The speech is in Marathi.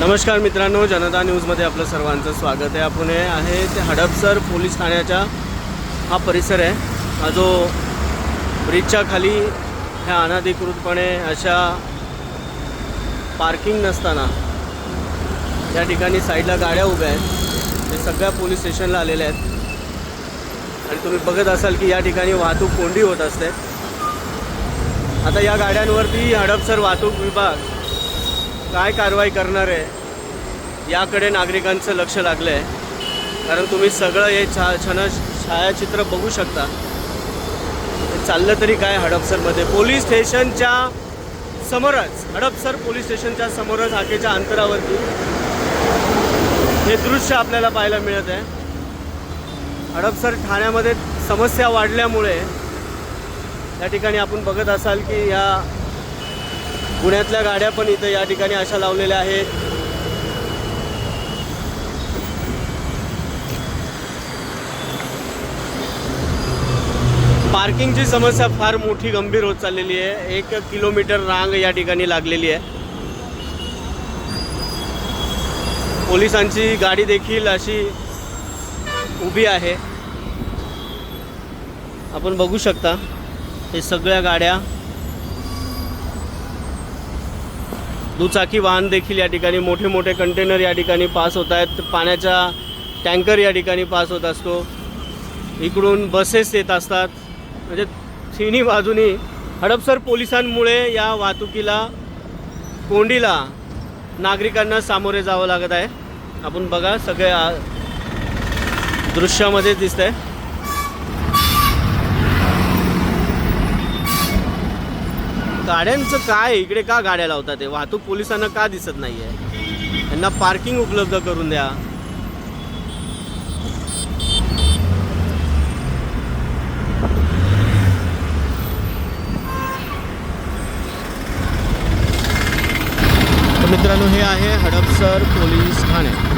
नमस्कार मित्रांनो जनता न्यूजमध्ये आपलं सर्वांचं स्वागत आहे. आपण हे आहे ते हडपसर पोलीस ठाण्याचा हा परिसर आहे. हा जो ब्रिजच्या खाली ह्या अनधिकृतपणे अशा पार्किंग नसताना या ठिकाणी साईडला गाड्या उभ्या आहेत. ते सगळ्या पोलीस स्टेशनला आलेल्या आहेत. आणि तुम्ही बघत असाल की या ठिकाणी वाहतूक कोंडी होत असते. आता या गाड्यांवरती हडपसर वाहतूक विभाग काय कारवाई करणार आहे याकडे नागरिकांचं लक्ष लागलं आहे कारण तुम्ही सगळं हे छा छान छायाचित्र बघू शकता. चाललं तरी काय हडपसरमध्ये? पोलीस स्टेशनच्या समोरच हडपसर पोलीस स्टेशनच्या समोरच हाकेच्या अंतरावरती हे दृश्य आपल्याला पाहायला मिळत आहे. हडपसर ठाण्यामध्ये समस्या वाढल्यामुळे या ठिकाणी आपण बघत असाल की या पुण्यातल्या गाड्या पण इथं या ठिकाणी अशा लावलेल्या आहेत. पार्किंगची समस्या फार मोठी गंभीर होत चाललेली आहे. एक किलोमीटर रांग या ठिकाणी लागलेली आहे. पोलिसांची गाडी देखील अशी उभी आहे. आपण बघू शकता हे सगळ्या गाड्या दुचाकी वाहन देखील या ठिकाणी मोठे मोठे कंटेनर या ठिकाणी पास होत आहेत. पाण्याचा टँकर या ठिकाणी पास होत असतो. इकडून बसेस येत असतात. म्हणजे तिन्ही बाजूनी हडपसर पोलिसांमुळे या वाहतुकीला कोंडीला नागरिकांना सामोरे जावं लागत आहे. आपण बघा सगळ्या दृश्यामध्ये दिसतं आहे गाड्यांचं काय? इकडे का गाड्या लावतात ते वाहतूक पोलिसांना का दिसत नाही आहे त्यांना पार्किंग उपलब्ध करून द्या. मित्रांनो हे आहे हडपसर पोलीस ठाणे.